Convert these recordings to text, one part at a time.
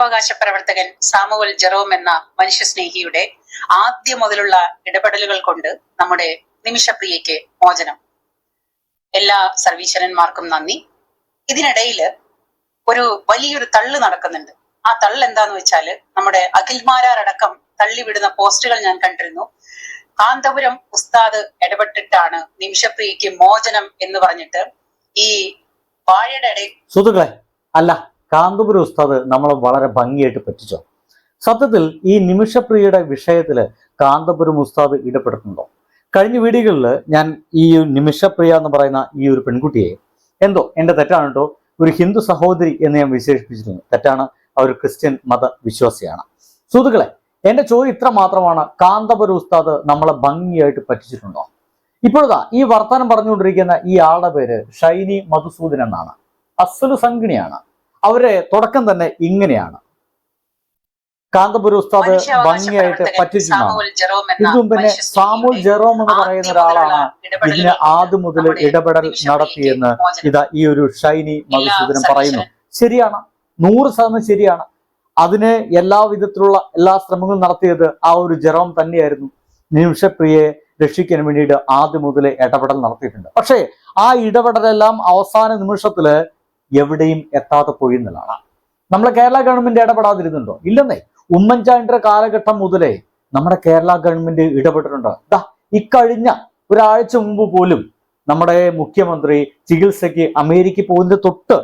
അവകാശ പ്രവർത്തകൻ Samuel Jerome എന്ന മനുഷ്യസ്നേഹിയുടെ ആദ്യം മുതലുള്ള ഇടപെടലുകൾ കൊണ്ട് നമ്മുടെ നിമിഷപ്രിയയ്ക്ക് മോചനം. എല്ലാ സർവീശ്വരന്മാർക്കും നന്ദി. ഇതിനിടയിൽ ഒരു വലിയൊരു തള്ളു നടക്കുന്നുണ്ട്. ആ തള്ള് എന്താന്ന് വെച്ചാൽ നമ്മുടെ അഖിൽമാരാരടക്കം തള്ളിവിടുന്ന പോസ്റ്റുകൾ ഞാൻ കണ്ടിരുന്നു. കാന്തപുരം ഉസ്താദ് ഇടപെട്ടിട്ടാണ് നിമിഷപ്രിയയ്ക്ക് മോചനം എന്ന് പറഞ്ഞിട്ട് ഈ വാഴയുടെ ഇടയിൽ അല്ല കാന്തപുരം ഉസ്താദ് നമ്മളെ വളരെ ഭംഗിയായിട്ട് പറ്റിച്ചോ? സത്യത്തിൽ ഈ നിമിഷപ്രിയയുടെ വിഷയത്തിൽ കാന്തപുരം ഉസ്താദ് ഇടപെട്ടിട്ടുണ്ടോ? കഴിഞ്ഞ വീഡിയോകളിൽ ഞാൻ ഈ നിമിഷപ്രിയ എന്ന് പറയുന്ന ഈ ഒരു പെൺകുട്ടിയെ എന്തോ എന്റെ തെറ്റാണ് കേട്ടോ ഒരു ഹിന്ദു സഹോദരി എന്ന് ഞാൻ വിശേഷിപ്പിച്ചിരുന്നു. തെറ്റാണ് അവർ ക്രിസ്ത്യൻ മതവിശ്വാസിയാണ് സുഹൃത്തുക്കളെ എന്റെ ചോദ്യം ഇത്ര മാത്രമാണ്. കാന്തപുരം ഉസ്താദ് നമ്മളെ ഭംഗിയായിട്ട് പറ്റിച്ചിട്ടുണ്ടോ? ഇപ്പോഴതാ ഈ വർത്തമാനം പറഞ്ഞുകൊണ്ടിരിക്കുന്ന ഈ ആളുടെ പേര് ഷൈനി മധുസൂദൻ എന്നാണ്. അസലു സംഗിണിയാണ് അവരെ തുടക്കം തന്നെ ഇങ്ങനെയാണ്. കാന്തപുരം ഉസ്താദ് ഭംഗിയായിട്ട് പറ്റിച്ചിട്ടുണ്ടാവും ഇതും പിന്നെ സാമുൽ ജെറോം എന്ന് പറയുന്ന ഒരാളാണ് ഇതിന് ആദ്യം മുതൽ ഇടപെടൽ നടത്തിയെന്ന് ഇതാ ഈ ഒരു ഷൈനി മധുസൂദനം പറയുന്നു. ശരിയാണ്. നൂറ് ശതമാനം ശരിയാണ്. അതിന് എല്ലാ വിധത്തിലുള്ള എല്ലാ ശ്രമങ്ങളും നടത്തിയത് ആ ഒരു ജെറോം തന്നെയായിരുന്നു. നിമിഷപ്രിയെ രക്ഷിക്കാൻ വേണ്ടിയിട്ട് ആദ്യം മുതൽ ഇടപെടൽ നടത്തിയിട്ടുണ്ട്. പക്ഷേ ആ ഇടപെടലെല്ലാം അവസാന നിമിഷത്തിൽ എവിടെയും എത്താതെ പോയി എന്നുള്ളതാണ്. നമ്മളെ കേരള ഗവൺമെന്റ് ഇടപെടാതിരുന്നുണ്ടോ? ഇല്ലെന്നേ. ഉമ്മൻചാണ്ടിയുടെ കാലഘട്ടം മുതലേ നമ്മുടെ കേരള ഗവൺമെന്റ് ഇടപെട്ടിട്ടുണ്ട്. ഇക്കഴിഞ്ഞ ഒരാഴ്ച മുമ്പ് പോലും നമ്മുടെ മുഖ്യമന്ത്രി ചികിത്സയ്ക്ക് അമേരിക്ക പോകുന്നതിന് തൊട്ട്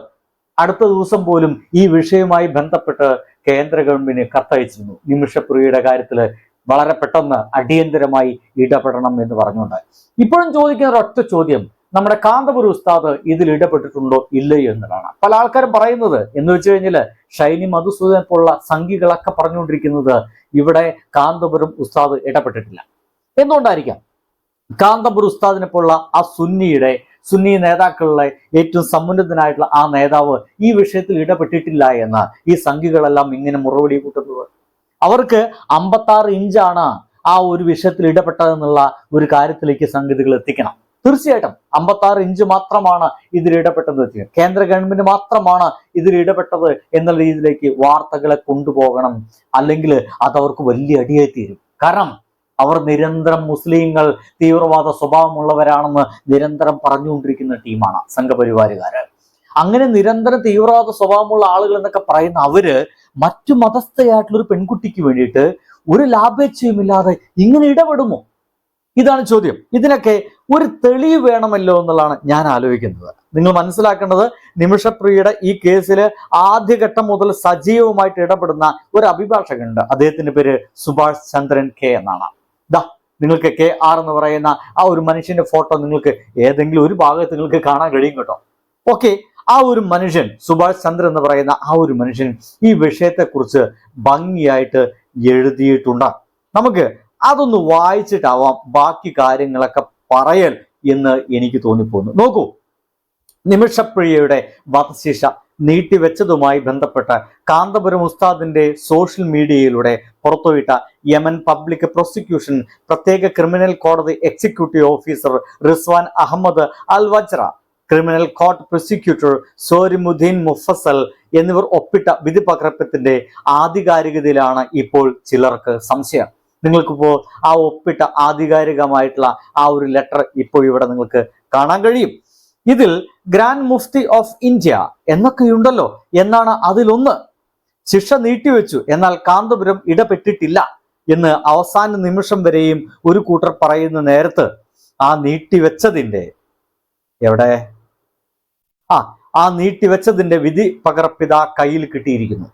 അടുത്ത ദിവസം പോലും ഈ വിഷയവുമായി ബന്ധപ്പെട്ട് കേന്ദ്ര ഗവൺമെന്റിന് കത്തയച്ചിരുന്നു. നിമിഷപ്രിയയുടെ കാര്യത്തിൽ വളരെ പെട്ടെന്ന് അടിയന്തരമായി ഇടപെടണം എന്ന് പറഞ്ഞുകൊണ്ട്. ഇപ്പോഴും ചോദിക്കുന്ന ഒരൊറ്റ ചോദ്യം. നമ്മുടെ കാന്തപുരം ഉസ്താദ് ഇതിൽ ഇടപെട്ടിട്ടുണ്ടോ ഇല്ലേ എന്നതാണ് പല ആൾക്കാരും പറയുന്നത് എന്ന് വെച്ച് കഴിഞ്ഞാൽ ഷൈനി മധുസൂദൻ പോലുള്ള സംഘികളൊക്കെ പറഞ്ഞുകൊണ്ടിരിക്കുന്നത് ഇവിടെ കാന്തപുരം ഉസ്താദ് ഇടപെട്ടിട്ടില്ല. എന്തുകൊണ്ടായിരിക്കാം? കാന്തപുരം ഉസ്താദിനെ പോലുള്ള ആ സുന്നിയുടെ സുന്നി നേതാക്കളിലെ ഏറ്റവും സമുന്നതനായിട്ടുള്ള ആ നേതാവ് ഈ വിഷയത്തിൽ ഇടപെട്ടിട്ടില്ല എന്ന് ഈ സംഘികളെല്ലാം ഇങ്ങനെ മുറവിടി കൂട്ടുന്നത്. അവർക്ക് അമ്പത്താറ് ഇഞ്ചാണ് ആ ഒരു വിഷയത്തിൽ ഇടപെട്ടതെന്നുള്ള ഒരു കാര്യത്തിലേക്ക് സംഗതികൾ എത്തിക്കണം. തീർച്ചയായിട്ടും അമ്പത്താറ് ഇഞ്ച് മാത്രമാണ് ഇതിൽ ഇടപെട്ടത്. കേന്ദ്ര ഗവൺമെന്റ് മാത്രമാണ് ഇതിൽ ഇടപെട്ടത് എന്നുള്ള രീതിയിലേക്ക് വാർത്തകളെ കൊണ്ടുപോകണം. അല്ലെങ്കിൽ അത് അവർക്ക് വലിയ അടിയായി തീരും. കാരണം അവർ നിരന്തരം മുസ്ലിങ്ങൾ തീവ്രവാദ സ്വഭാവമുള്ളവരാണെന്ന് നിരന്തരം പറഞ്ഞുകൊണ്ടിരിക്കുന്ന ടീമാണ് സംഘപരിവാരുകാര്. അങ്ങനെ നിരന്തരം തീവ്രവാദ സ്വഭാവമുള്ള ആളുകൾ എന്നൊക്കെ പറയുന്ന അവർ മറ്റു മതസ്ഥയായിട്ടുള്ള ഒരു പെൺകുട്ടിക്ക് വേണ്ടിയിട്ട് ഒരു ലാഭേച്ഛയുമില്ലാതെ ഇങ്ങനെ ഇടപെടുമോ? ഇതാണ് ചോദ്യം. ഇതിനൊക്കെ ഒരു തെളിവ് വേണമല്ലോ എന്നുള്ളതാണ് ഞാൻ ആലോചിക്കുന്നത്. നിങ്ങൾ മനസ്സിലാക്കേണ്ടത് നിമിഷപ്രിയയുടെ ഈ കേസിൽ ആദ്യഘട്ടം മുതൽ സജീവമായിട്ട് ഇടപെടുന്ന ഒരു അഭിഭാഷകനുണ്ട്. അദ്ദേഹത്തിന്റെ പേര് സുഭാഷ് ചന്ദ്രൻ കെ എന്നാണ്. ദാ നിങ്ങൾക്ക് കെ ആർ എന്ന് പറയുന്ന ആ ഒരു മനുഷ്യന്റെ ഫോട്ടോ നിങ്ങൾക്ക് ഏതെങ്കിലും ഒരു ഭാഗത്ത് നിങ്ങൾക്ക് കാണാൻ കഴിയും കേട്ടോ. ഓക്കെ ആ ഒരു മനുഷ്യൻ സുഭാഷ് ചന്ദ്രൻ എന്ന് പറയുന്ന ആ ഒരു മനുഷ്യൻ ഈ വിഷയത്തെക്കുറിച്ച് ഭംഗിയായിട്ട് എഴുതിയിട്ടുണ്ട്. നമുക്ക് അതൊന്ന് വായിച്ചിട്ടാവാം ബാക്കി കാര്യങ്ങളൊക്കെ പറയൽ എന്ന് എനിക്ക് തോന്നിപ്പോന്നു. നോക്കൂ നിമിഷപ്രിയയുടെ വധശിക്ഷ നീട്ടിവെച്ചതുമായി ബന്ധപ്പെട്ട് കാന്തപുരം ഉസ്താദിന്റെ സോഷ്യൽ മീഡിയയിലൂടെ പുറത്തുവിട്ട യമൻ പബ്ലിക് പ്രോസിക്യൂഷൻ പ്രത്യേക ക്രിമിനൽ കോടതി executive officer Rizwan Ahmed Al Wajra criminal court prosecutor Sorimuddin Mufassal എന്നിവർ ഒപ്പിട്ട വിധി പകർപ്പത്തിന്റെ ആധികാരികതയിലാണ് ഇപ്പോൾ ചിലർക്ക് സംശയം. നിങ്ങൾക്കിപ്പോ ആ ഒപ്പിട്ട ആധികാരികമായിട്ടുള്ള ആ ഒരു ലെറ്റർ ഇപ്പോൾ ഇവിടെ നിങ്ങൾക്ക് കാണാൻ കഴിയും. ഇതിൽ ഗ്രാൻഡ് മുഫ്തി ഓഫ് ഇന്ത്യ എന്നൊക്കെയുണ്ടല്ലോ. എന്നാണ് അതിലൊന്ന്. ശിക്ഷ നീട്ടിവെച്ചു. എന്നാൽ കാന്തപുരം ഇടപെട്ടിട്ടില്ല എന്ന് അവസാന നിമിഷം വരെയും ഒരു കൂട്ടർ പറയുന്ന നേരത്ത് ആ നീട്ടിവെച്ചതിന്റെ എവിടെ? ആ ആ നീട്ടിവെച്ചതിന്റെ വിധി പകർപ്പിത കയ്യിൽ കിട്ടിയിരിക്കുന്നു.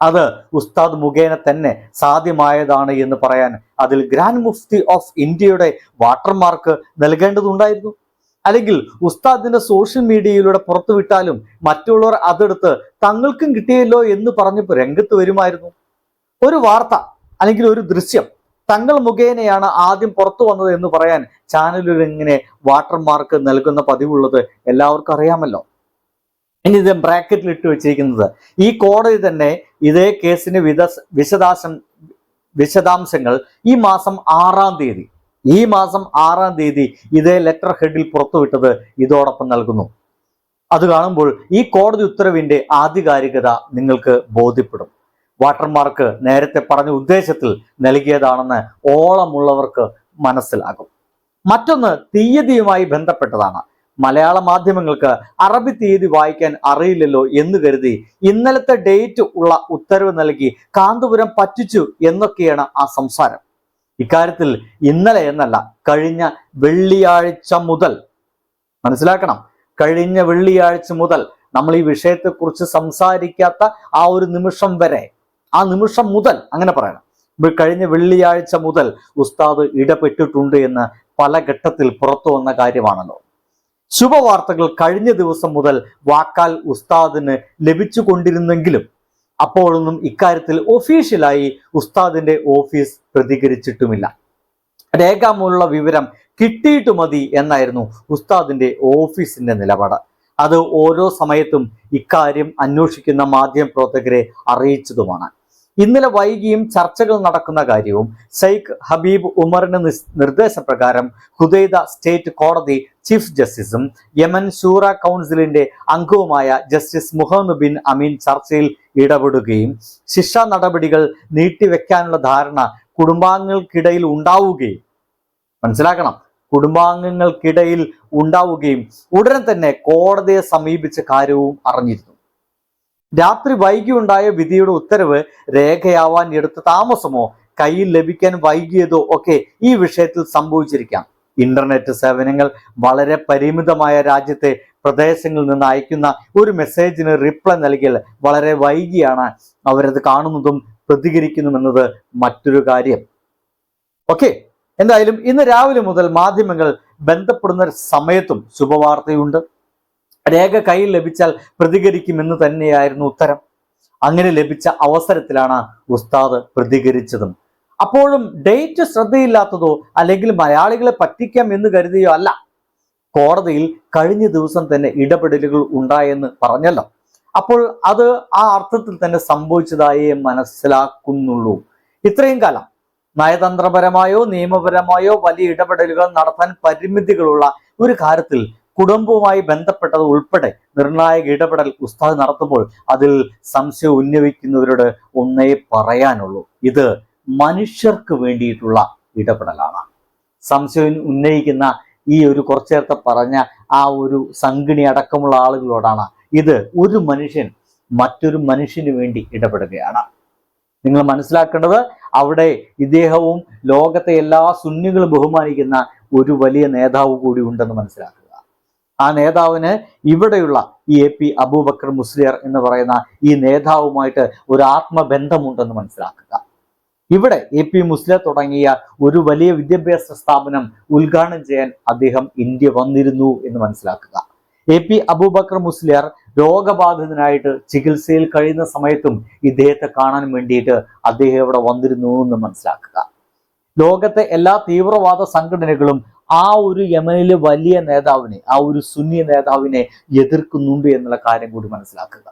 അത് ഉസ്താദ് മുഖേന തന്നെ സാധ്യമായതാണ് എന്ന് പറയാൻ അതിൽ ഗ്രാൻഡ് മുഫ്തി ഓഫ് ഇന്ത്യയുടെ വാട്ടർമാർക്ക് നൽകേണ്ടതുണ്ടായിരുന്നു. അല്ലെങ്കിൽ ഉസ്താദിന്റെ സോഷ്യൽ മീഡിയയിലൂടെ പുറത്തുവിട്ടാലും മറ്റുള്ളവർ അതെടുത്ത് തങ്ങൾക്കും കിട്ടിയല്ലോ എന്ന് പറഞ്ഞപ്പോൾ രംഗത്ത് വരുമായിരുന്നു. ഒരു വാർത്ത അല്ലെങ്കിൽ ഒരു ദൃശ്യം തങ്ങൾ മുഖേനയാണ് ആദ്യം പുറത്തു വന്നത് എന്ന് പറയാൻ ചാനലുകൾ ഇങ്ങനെ വാട്ടർമാർക്ക് നൽകുന്ന പതിവുള്ളത് എല്ലാവർക്കും അറിയാമല്ലോ. ഇനി ഇത് ബ്രാക്കറ്റിൽ ഇട്ട് വെച്ചിരിക്കുന്നത്. ഈ കോടതി തന്നെ ഇതേ കേസിന് വിധ വിശദാശം വിശദാംശങ്ങൾ ഈ മാസം ആറാം തീയതി ഈ മാസം ആറാം തീയതി ഇതേ ലെറ്റർ ഹെഡിൽ പുറത്തുവിട്ടത് ഇതോടൊപ്പം നൽകുന്നു. അത് കാണുമ്പോൾ ഈ കോടതി ഉത്തരവിന്റെ ആധികാരികത നിങ്ങൾക്ക് ബോധ്യപ്പെടും. വാട്ടർമാർക്ക് നേരത്തെ പറഞ്ഞ ഉദ്ദേശത്തിൽ നൽകിയതാണെന്ന് ഓളമുള്ളവർക്ക് മനസ്സിലാകും. മറ്റൊന്ന് തീയതിയുമായി ബന്ധപ്പെട്ടതാണ്. മലയാള മാധ്യമങ്ങൾക്ക് അറബി തീയതി വായിക്കാൻ അറിയില്ലല്ലോ എന്ന് കരുതി ഇന്നലത്തെ ഡേറ്റ് ഉള്ള ഉത്തരവ് നൽകി കാന്തപുരം പറ്റിച്ചു എന്നൊക്കെയാണ് ആ സംസാരം. ഇക്കാര്യത്തിൽ ഇന്നലെ എന്നല്ല കഴിഞ്ഞ വെള്ളിയാഴ്ച മുതൽ മനസ്സിലാക്കണം കഴിഞ്ഞ വെള്ളിയാഴ്ച മുതൽ നമ്മൾ ഈ വിഷയത്തെക്കുറിച്ച് സംസാരിക്കാത്ത ആ ഒരു നിമിഷം വരെ ആ നിമിഷം മുതൽ അങ്ങനെ പറയണം കഴിഞ്ഞ വെള്ളിയാഴ്ച മുതൽ ഉസ്താദ് ഇടപെട്ടിട്ടുണ്ട് എന്ന് പല ഘട്ടത്തിൽ പുറത്തു വന്ന കാര്യമാണല്ലോ. ശുഭവാർത്തകൾ കഴിഞ്ഞ ദിവസം മുതൽ വാക്കാൽ ഉസ്താദിന് ലഭിച്ചുകൊണ്ടിരുന്നെങ്കിലും അപ്പോഴൊന്നും ഇക്കാര്യത്തിൽ ഒഫീഷ്യലായി ഉസ്താദിന്റെ ഓഫീസ് പ്രതികരിച്ചിട്ടുമില്ല. രേഖാമൂലമുള്ള വിവരം കിട്ടിയിട്ട് മതി എന്നായിരുന്നു ഉസ്താദിന്റെ ഓഫീസിന്റെ നിലപാട്. അത് ഓരോ സമയത്തും ഇക്കാര്യം അന്വേഷിക്കുന്ന മാധ്യമ പ്രവർത്തകരെ അറിയിച്ചതുമാണ്. ഇന്നലെ വൈകിയും ചർച്ചകൾ നടക്കുന്ന കാര്യവും ഷെയ്ഖ് ഹബീബ് ഉമറിന്റെ നിർദ്ദേശപ്രകാരം ഹുദൈദ സ്റ്റേറ്റ് കോടതി ചീഫ് ജസ്റ്റിസും യമൻ ഷൂറ കൗൺസിലിന്റെ അംഗവുമായ ജസ്റ്റിസ് മുഹമ്മദ് ബിൻ അമീൻ ചർച്ചയിൽ ഇടപെടുകയും ശിക്ഷാ നടപടികൾ നീട്ടിവെക്കാനുള്ള ധാരണ കുടുംബാംഗങ്ങൾക്കിടയിൽ ഉണ്ടാവുകയും മനസ്സിലാക്കണം കുടുംബാംഗങ്ങൾക്കിടയിൽ ഉണ്ടാവുകയും ഉടനെ തന്നെ കോടതിയെ സമീപിച്ച കാര്യവും അറിഞ്ഞിരുന്നു. രാത്രി വൈകിയുണ്ടായ വിധിയുടെ ഉത്തരവ് രേഖയാവാൻ എടുത്ത താമസമോ കയ്യിൽ ലഭിക്കാൻ വൈകിയതോ ഒക്കെ ഈ വിഷയത്തിൽ സംഭവിച്ചിരിക്കാം. ഇന്റർനെറ്റ് സേവനങ്ങൾ വളരെ പരിമിതമായ രാജ്യത്തെ പ്രദേശങ്ങളിൽ നിന്ന് അയക്കുന്ന ഒരു മെസ്സേജിന് റിപ്ലൈ നൽകിയാൽ വളരെ വൈകിയാണ് അവരത് കാണുന്നതും പ്രതികരിക്കുന്നുമെന്നത് മറ്റൊരു കാര്യം. ഓക്കെ എന്തായാലും ഇന്ന് രാവിലെ മുതൽ മാധ്യമങ്ങൾ ബന്ധപ്പെടുന്ന സമയത്തും ശുഭവാർത്തയുണ്ട്. രേഖ കയ്യിൽ ലഭിച്ചാൽ പ്രതികരിക്കുമെന്ന് തന്നെയായിരുന്നു ഉത്തരം. അങ്ങനെ ലഭിച്ച അവസരത്തിലാണ് ഉസ്താദ് പ്രതികരിച്ചതും. അപ്പോഴും ഡേറ്റ് ശ്രദ്ധയില്ലാത്തതോ അല്ലെങ്കിൽ മലയാളികളെ പറ്റിക്കാം എന്ന് കരുതിയോ അല്ല. കോടതിയിൽ കഴിഞ്ഞ ദിവസം തന്നെ ഇടപെടലുകൾ ഉണ്ടായെന്ന് പറഞ്ഞല്ലോ. അപ്പോൾ അത് ആ അർത്ഥത്തിൽ തന്നെ സംഭവിച്ചതായേ മനസ്സിലാക്കുന്നുള്ളൂ. ഇത്രയും കാലം നയതന്ത്രപരമായോ നിയമപരമായോ വലിയ ഇടപെടലുകൾ നടത്താൻ പരിമിതികളുള്ള ഒരു കാര്യത്തിൽ കുടുംബവുമായി ബന്ധപ്പെട്ടത് ഉൾപ്പെടെ നിർണായക ഇടപെടൽ ഉസ്താദ് നടത്തുമ്പോൾ അതിൽ സംശയം ഉന്നയിക്കുന്നവരോട് ഒന്നേ പറയാനുള്ളൂ. ഇത് മനുഷ്യർക്ക് വേണ്ടിയിട്ടുള്ള ഇടപെടലാണ്. സംശയം ഉന്നയിക്കുന്ന ഈ ഒരു കുറച്ചു നേരത്തെ പറഞ്ഞ ആ ഒരു സംഗിണി അടക്കമുള്ള ആളുകളോടാണ് ഇത് ഒരു മനുഷ്യൻ മറ്റൊരു മനുഷ്യന് വേണ്ടി ഇടപെടുകയാണ്. നിങ്ങൾ മനസ്സിലാക്കേണ്ടത് അവിടെ ഇദ്ദേഹവും ലോകത്തെ എല്ലാ സുന്നികളും ബഹുമാനിക്കുന്ന ഒരു വലിയ നേതാവ് കൂടി ഉണ്ടെന്ന് മനസ്സിലാക്കുക. ആ നേതാവിന് ഇവിടെയുള്ള ഈ എ പി അബൂബക്കർ മുസ്ലിയർ എന്ന് പറയുന്ന ഈ നേതാവുമായിട്ട് ഒരു ആത്മബന്ധമുണ്ടെന്ന് മനസ്സിലാക്കുക. ഇവിടെ എ പി മുസ്ലിയർ തുടങ്ങിയ ഒരു വലിയ വിദ്യാഭ്യാസ സ്ഥാപനം ഉദ്ഘാടനം ചെയ്യാൻ അദ്ദേഹം ഇന്ത്യ വന്നിരുന്നു എന്ന് മനസ്സിലാക്കുക. എ പി അബൂബക്കർ മുസ്ലിയാർ രോഗബാധിതനായിട്ട് ചികിത്സയിൽ കഴിയുന്ന സമയത്തും ഇദ്ദേഹത്തെ കാണാൻ വേണ്ടിയിട്ട് അദ്ദേഹം ഇവിടെ വന്നിരുന്നു എന്ന് മനസ്സിലാക്കുക. ലോകത്തെ എല്ലാ തീവ്രവാദ സംഘടനകളും ആ ഒരു യമനിലെ വലിയ നേതാവിനെ ആ ഒരു സുന്നി നേതാവിനെ എതിർക്കുന്നുണ്ട് എന്നുള്ള കാര്യം കൂടി മനസ്സിലാക്കുക.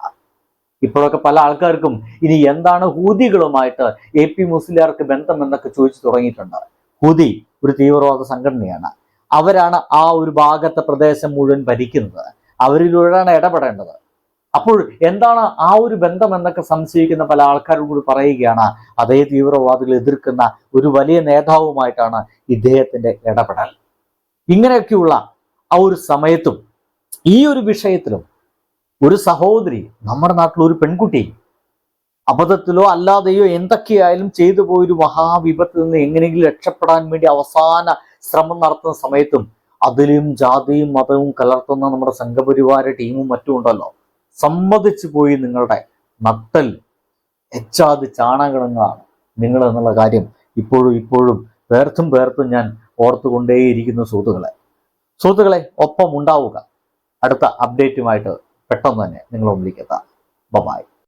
ഇപ്പോഴൊക്കെ പല ആൾക്കാർക്കും ഇനി എന്താണ് ഹൂതികളുമായിട്ട് എ പി മുസ്ലിയാർക്ക് ബന്ധം എന്നൊക്കെ ചോദിച്ചു തുടങ്ങിയിട്ടുണ്ട്. ഹൂതി ഒരു തീവ്രവാദ സംഘടനയാണ്. അവരാണ് ആ ഒരു ഭാഗത്തെ പ്രദേശം മുഴുവൻ ഭരിക്കുന്നത്. അവരിലൂടെയാണ് ഇടപെടേണ്ടത്. അപ്പോൾ എന്താണ് ആ ഒരു ബന്ധം എന്നൊക്കെ സംശയിക്കുന്ന പല ആൾക്കാരും കൂടി പറയുകയാണ് അതേ തീവ്രവാദികൾ എതിർക്കുന്ന ഒരു വലിയ നേതാവുമായിട്ടാണ് ഇദ്ദേഹത്തിന്റെ ഇടപെടൽ. ഇങ്ങനെയൊക്കെയുള്ള ആ ഒരു സമയത്തും ഈ ഒരു വിഷയത്തിലും ഒരു സഹോദരി നമ്മുടെ നാട്ടിൽ ഒരു പെൺകുട്ടി അബദ്ധത്തിലോ അല്ലാതെയോ എന്തൊക്കെയായാലും ചെയ്തു പോയൊരു മഹാവിപത്തിൽ നിന്ന് എങ്ങനെയെങ്കിലും രക്ഷപ്പെടാൻ വേണ്ടി അവസാന ശ്രമം നടത്തുന്ന സമയത്തും അതിലും ജാതിയും മതവും കലർത്തുന്ന നമ്മുടെ സംഘപരിവാര ടീമും മറ്റും ഉണ്ടല്ലോ. സമ്മതിച്ചു പോയി നിങ്ങളുടെ നട്ടൽ എച്ചാതി ചാണകണങ്ങളാണ് നിങ്ങൾ എന്നുള്ള കാര്യം ഇപ്പോഴും ഇപ്പോഴും പേർത്തും പേർത്തും ഞാൻ ഓർത്തുകൊണ്ടേയിരിക്കുന്നു സുഹൃത്തുക്കളെ. സുഹൃത്തുക്കളെ ഒപ്പം ഉണ്ടാവുക. അടുത്ത അപ്ഡേറ്റുമായിട്ട് പെട്ടെന്ന് തന്നെ നിങ്ങളെ മുമ്പിലേക്ക് എത്താം. ബബായ്